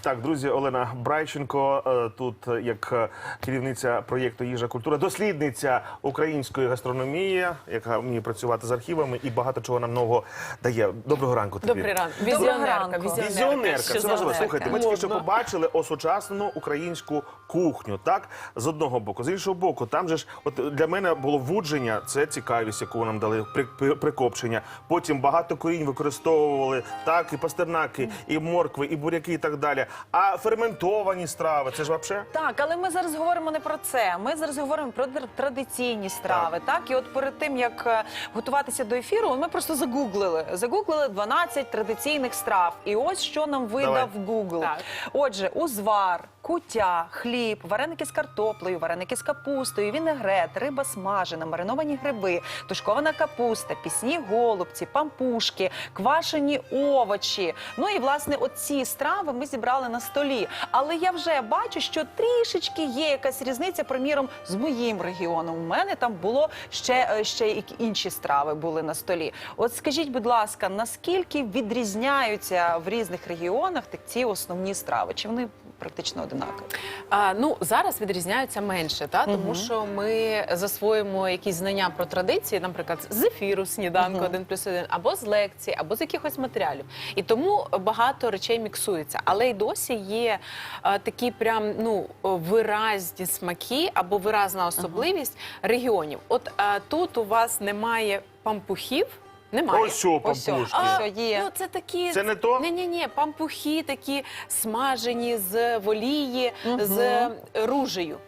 Так, друзі, Олена Брайченко е, тут е, як е, керівниця проєкту Їжа культура, дослідниця української гастрономії, яка вміє працювати з архівами і багато чого нам нового дає. Доброго ранку тобі. Добрий ранок. Візіонерка, ранку. візіонерка. Візіонерка, це важливо. Слухайте, ми тільки що побачили осучаснену українську кухню. Так, з одного боку, з іншого боку, там же ж, от для мене було вудження, це цікавість, яку нам дали при, при- прикопчення. Потім багато корінь використовували, так, і пастернаки, і моркви, і буряки, і так далі. А ферментовані страви, це ж вообще. Так, але ми зараз говоримо не про це. Ми зараз говоримо про тр- традиційні страви. Так, і от перед тим як е, готуватися до ефіру, ми просто загуглили. Загуглили 12 традиційних страв. І ось що нам видав Google. Так. Отже, узвар, кутя, хліб, вареники з картоплею, вареники з капустою, вінегрет, риба смажена, мариновані гриби, тушкована капуста, пісні голубці, пампушки, квашені овочі. Ну і власне оці страви ми зібрали на столі. Але я вже бачу, що трішечки є якась різниця, приміром, з моїм регіоном. У мене там було ще, е, ще і інші страви були на столі. От скажіть, будь ласка, наскільки відрізняються в різних регіонах так ці основні страви? Чи вони практично одинакові? А, ну зараз відрізняються менше, та тому що ми засвоїмо якісь знання про традиції, наприклад, з ефіру сніданку один плюс один, або з лекцій, або з якихось матеріалів. І тому багато речей міксується. Але й досі є а, такі прям ну виразні смаки або виразна особливість регіонів. От а, тут у вас немає пампухів. Немає. Ось що, пампушки. А, Що є? Ну, це такі Це не то? Ні, ні, ні, пампухи такі смажені з волії, з ружею.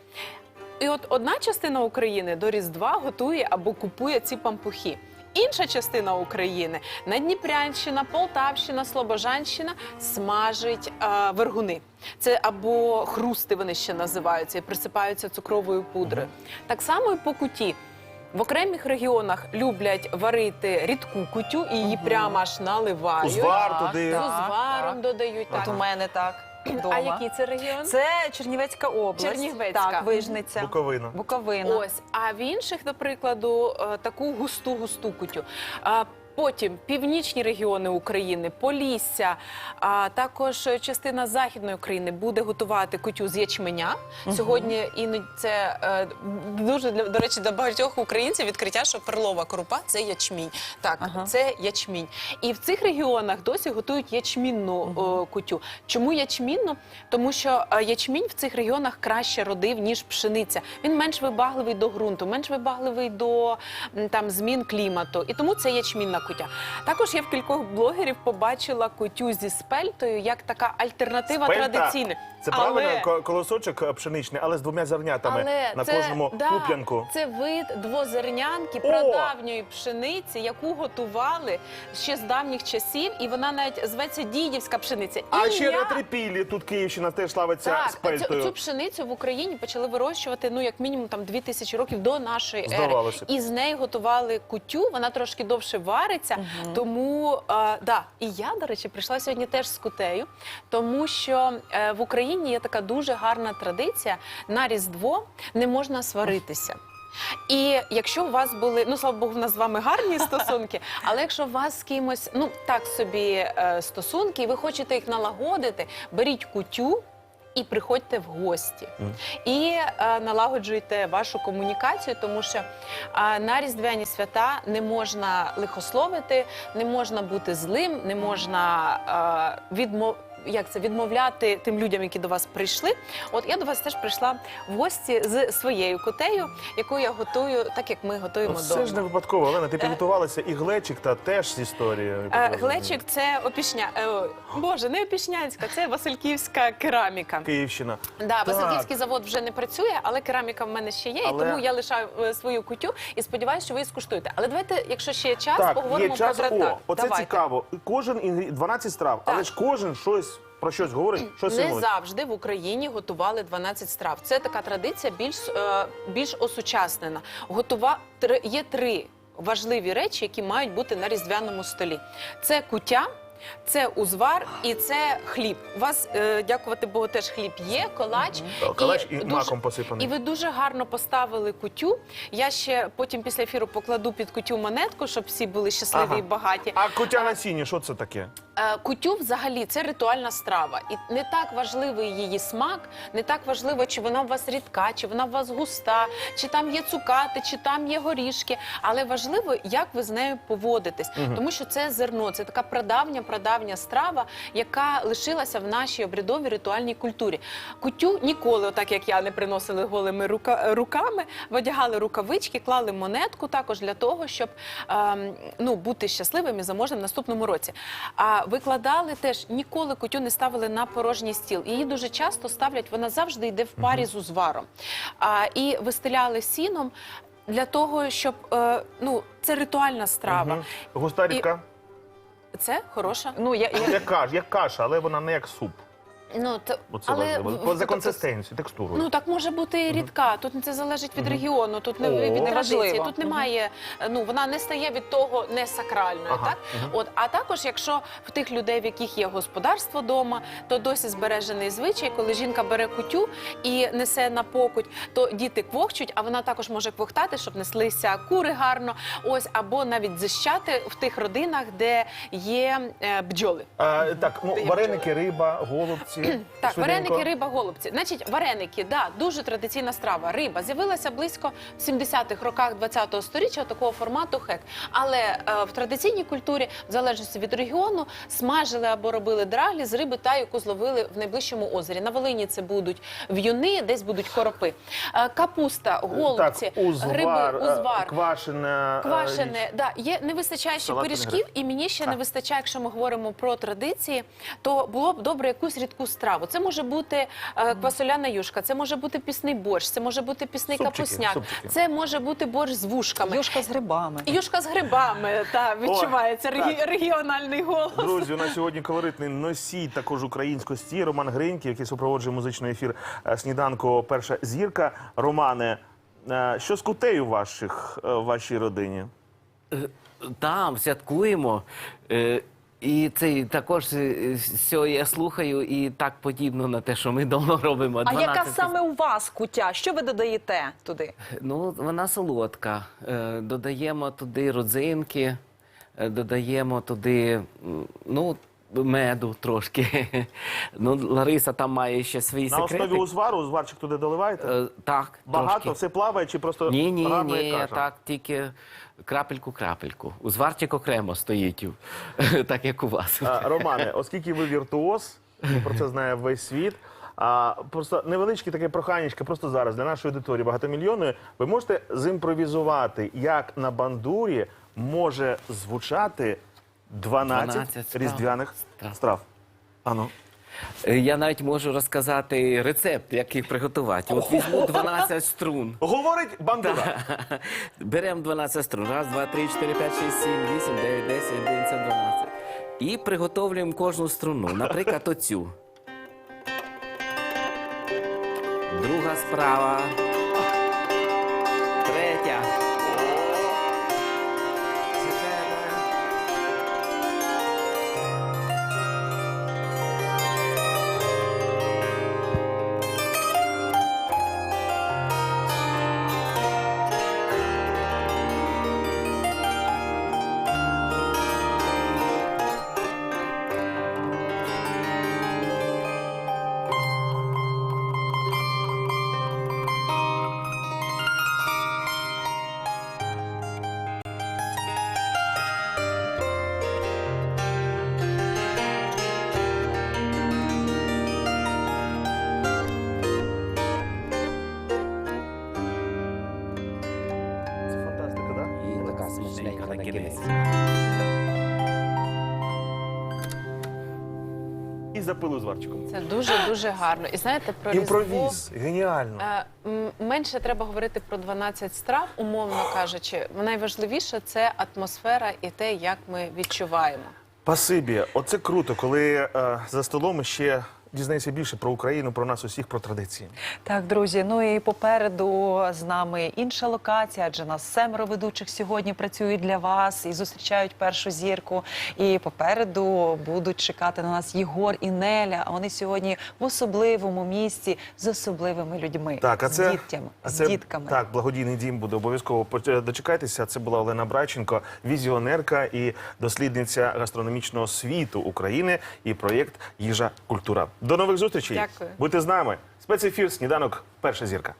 І от одна частина України до Різдва готує або купує ці пампухи. Інша частина України Надніпрянщина, Полтавщина, Слобожанщина смажить е, вергуни. Це або хрусти вони ще називаються і присипаються цукровою пудрою. Так само і по куті. В окремих регіонах люблять варити рідку кутю і її прямо аж наливають. Узвар туди. Так. узваром додають. От Так. у мене так. А який це регіон? Це Чернівецька область. Чернівецька. Так, Вижниця. Буковина. Буковина. Ось, а в інших, до прикладу, е, таку густу густу кутю. А Потім північні регіони України, Полісся, а також частина західної України буде готувати кутю з ячменя. Сьогодні іноді це е, дуже до речі для багатьох українців відкриття, що перлова крупа це ячмінь. Так, Ага. це ячмінь. І в цих регіонах досі готують ячмінну е, кутю. Чому ячмінну? Тому що е, ячмінь в цих регіонах краще родив, ніж пшениця. Він менш вибагливий до ґрунту, менш вибагливий до там змін клімату. І тому це ячмінна кутя. Також я в кількох блогерів побачила кутю зі спельтою як така альтернатива Спельта традиційна. Це правильно ко- колосочок е, пшеничний, але з двома зернятами Але на це, кожному да, куп'янку. Це вид двозернянки О! прадавньої пшениці, яку готували ще з давніх часів, і вона навіть зветься дідівська пшениця. А ще на трипіллі тут Київщина теж славиться так, спельтою. цю, цю пшеницю в Україні почали вирощувати ну як мінімум там 2000 років до нашої Здавалося б. ери. І з неї готували кутю. Вона трошки довше вариться. Тому е, да, і я, до речі, прийшла сьогодні теж з кутею, тому що е, в Україні є така дуже гарна традиція на Різдво не можна сваритися. І якщо у вас були, ну слава Богу, в нас з вами гарні стосунки, але якщо у вас з кимось, ну так собі е, стосунки, і ви хочете їх налагодити, беріть кутю. І приходьте в гості. І е, налагоджуйте вашу комунікацію, тому що е, на різдвяні свята не можна лихословити, не можна бути злим, не можна е, відмов... Як це відмовляти тим людям, які до вас прийшли? От я до вас теж прийшла в гості з своєю котею, яку я готую, так як ми готуємо Ну. Все ж не випадково, Олена, ти підготувалася і глечик, та теж з історією. Е. Глечик це опішня. е, Боже, не опішнянська, це Васильківська кераміка. Київщина. Да, Так. Васильківський завод вже не працює, але кераміка в мене ще є, Але- і тому я лишаю е, свою кутю і сподіваюся, що ви її скуштуєте. Але давайте, якщо ще є час, Так, поговоримо є час. про тратар. О, оце Давайте. цікаво. Кожен інгрі... 12 страв, але ж кожен щось про щось говорить, що Не завжди в Україні готували 12 страв. Це така традиція більш, е, більш осучаснена. Готува... три- Є три важливі речі, які мають бути на різдвяному столі. Це куття, це узвар і це хліб. У вас, е, дякувати Богу, теж хліб є, колач. Калач і дуже- маком посипаний. І ви дуже гарно поставили кутю. Я ще потім після ефіру покладу під кутю монетку, щоб всі були щасливі Ага. і багаті. А кутя на сіні, що це таке? Е, Кутю взагалі це ритуальна страва, і не так важливий її смак, не так важливо, чи вона у вас рідка, чи вона у вас густа, чи там є цукати, чи там є горішки. Але важливо, як ви з нею поводитесь, тому що це зерно, це така прадавня, прадавня страва, яка лишилася в нашій обрядовій ритуальній культурі. Кутю ніколи, отак як я, не приносили голими рука, руками, одягали рукавички, клали монетку також для того, щоб ем, ну, бути щасливим і заможним в наступному році. А викладали теж ніколи кутю не ставили на порожній стіл. Її дуже часто ставлять, вона завжди йде в парі з узваром. А, і вистеляли сіном. Для того, щоб е, ну це ритуальна страва, Мгм. Густа рідка. це хороша. Ну, я, я... Як каш, як каша, але вона не як суп. Ну то Оце важливо. в- За тобто, консистенцією, текстурою. Ну так може бути і рідка. Тут це залежить від регіону, тут не О. від традиції. Неважливо. Тут немає. Ну вона не стає від того не сакральною. Ага, Так от, а також, якщо в тих людей, в яких є господарство вдома, то досі збережений звичай, коли жінка бере кутю і несе на покуть, то діти квохчуть, а вона також може квохтати, щоб неслися кури гарно. Ось або навіть зищати в тих родинах, де є е, бджоли. А, так, ну, Ти вареники, риба, голубці. Так, вареники, риба, голубці. Значить, вареники, да, дуже традиційна страва. Риба з'явилася близько в 70-х роках 20-го сторіччя такого формату хек. Але е, в традиційній культурі, в залежності від регіону, смажили або робили драглі з риби, та яку зловили в найближчому озері. На Волині це будуть в'юни, десь будуть коропи. Е, капуста, голубці, так, узвар, гриби, е, узвар. квашене. е, Квашене, да, є не вистачає ще Салатний пиріжків, і мені ще Так. не вистачає, якщо ми говоримо про традиції, то було б добре якусь рідку страву. Це може бути е, квасоляна юшка, це може бути пісний борщ, це може бути пісний Супчики, капусняк, супчики. це може бути борщ з вушками. Юшка з грибами. Юшка з грибами, та відчувається регі- регіональний голос. Друзі, у нас сьогодні колоритний носій також українськості. Роман Гриньків, який супроводжує музичний ефір е, сніданку Перша зірка. Романе, е, що з кутею ваших е, в вашій родині? Там святкуємо. Е, І це також е, все я слухаю, і так подібно на те, що ми давно робимо. А яка саме у вас кутя? Що ви додаєте туди? Ну, вона солодка. Е, Додаємо туди родзинки, е, додаємо туди ну, меду трошки. Ну, Лариса там має ще свої На секрети. основі узвару, узварчик туди доливаєте? Е, Так, Багато, трошки. все плаває чи просто Ні, ні, як ні, каша? так, тільки крапельку-крапельку. Узварчик окремо стоїть, так як у вас. А, Романе, оскільки ви віртуоз, і про це знає весь світ. А просто невеличке таке проханечко просто зараз для нашої аудиторії багатомільйонної. Ви можете зімпровізувати, як на бандурі може звучати 12, 12 страв. різдвяних Страв. страв. Ану. Е, Я навіть можу розказати рецепт, як їх приготувати. От візьму 12 струн. Говорить бандура. Беремо 12 струн. Раз, два, три, чотири, п'ять, шість, сім, вісім, дев'ять, десять, одинадцять, дванадцять. І приготовлюємо кожну струну. Наприклад, оцю. Друга справа. І запилу зварчиком. Це дуже дуже гарно. І знаєте, про Різдво, Імпровіз. Геніально. Е, м, Менше треба говорити про 12 страв, умовно кажучи. Найважливіше це атмосфера і те, як ми відчуваємо. Пасибі, оце круто, коли е, за столом ще дізнаєшся більше про Україну, про нас усіх, про традиції. Так, друзі, ну і попереду з нами інша локація, адже нас семеро ведучих сьогодні працюють для вас і зустрічають першу зірку. І попереду будуть чекати на нас Єгор і Неля. А вони сьогодні в особливому місці з особливими людьми, Так, а з це дітями, а з дітками. Так, благодійний дім буде обов'язково Поч- дочекайтеся. Це була Олена Брайченко, візіонерка і дослідниця гастрономічного світу України і проєкт Їжа культура. До нових зустрічей. Дякую. Будьте з нами. Спецефір сніданок. Перша зірка.